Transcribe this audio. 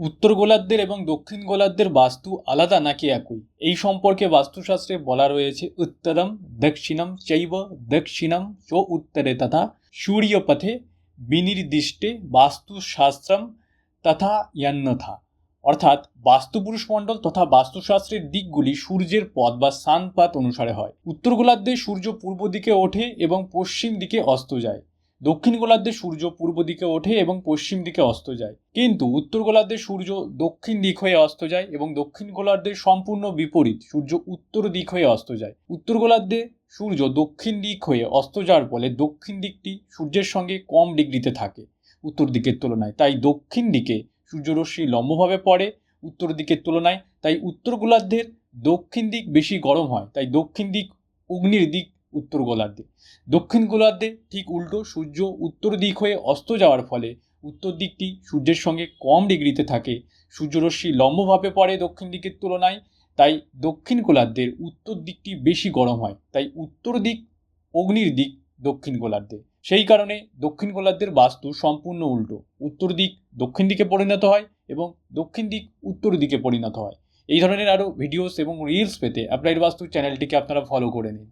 উত্তর গোলার্ধের এবং দক্ষিণ গোলার্ধের বাস্তু আলাদা নাকি একই? এই সম্পর্কে বাস্তুশাস্ত্রে বলা রয়েছে, উত্তরম, দক্ষিণম, চৈব, দক্ষিণম, চ উত্তরে তথা সূর্যপথে বিনির্দিষ্টে বাস্তুশাস্ত্রম তথা ইয়ান্যথা। অর্থাৎ বাস্তুপুরুষ মণ্ডল তথা বাস্তুশাস্ত্রের দিকগুলি সূর্যের পথ বা সানপাত অনুসারে হয়। উত্তর গোলার্ধে সূর্য পূর্ব দিকে ওঠে এবং পশ্চিম দিকে অস্ত যায়। দক্ষিণ গোলার্ধে সূর্য পূর্ব দিকে ওঠে এবং পশ্চিম দিকে অস্ত যায়। কিন্তু উত্তর গোলার্ধে সূর্য দক্ষিণ দিক হয়ে অস্ত যায় এবং দক্ষিণ গোলার্ধে সম্পূর্ণ বিপরীত সূর্য উত্তর দিক হয়ে অস্ত যায়। উত্তর গোলার্ধে সূর্য দক্ষিণ দিক হয়ে অস্ত যাওয়ার ফলে দক্ষিণ দিকটি সূর্যের সঙ্গে কম ডিগ্রিতে থাকে উত্তর দিকের তুলনায়। তাই দক্ষিণ দিকে সূর্যরশ্মি লম্বভাবে পড়ে উত্তর দিকের তুলনায়। তাই উত্তর গোলার্ধের দক্ষিণ দিক বেশি গরম হয়। তাই দক্ষিণ দিক অগ্নির দিক উত্তর গোলার্ধে। দক্ষিণ গোলার্ধে ঠিক উল্টো সূর্য উত্তর দিক হয়ে অস্ত যাওয়ার ফলে উত্তর দিকটি সূর্যের সঙ্গে কম ডিগ্রিতে থাকে। সূর্যরশ্মি লম্বভাবে পড়ে দক্ষিণ দিকের তুলনায়, তাই দক্ষিণ গোলার্ধের উত্তর দিকটি বেশি গরম হয়, তাই উত্তর দিক অগ্নির দিক দক্ষিণ গোলার্ধে। সেই কারণে দক্ষিণ গোলার্ধের বাস্তু সম্পূর্ণ উল্টো। উত্তর দিক দক্ষিণ দিকে পরিণত হয় এবং দক্ষিণ দিক উত্তর দিকে পরিণত হয়। এই ধরনের আরও ভিডিওস এবং রিলস পেতে অ্যাপ্লাইড বাস্তু চ্যানেলটিকে আপনারা ফলো করে নিন।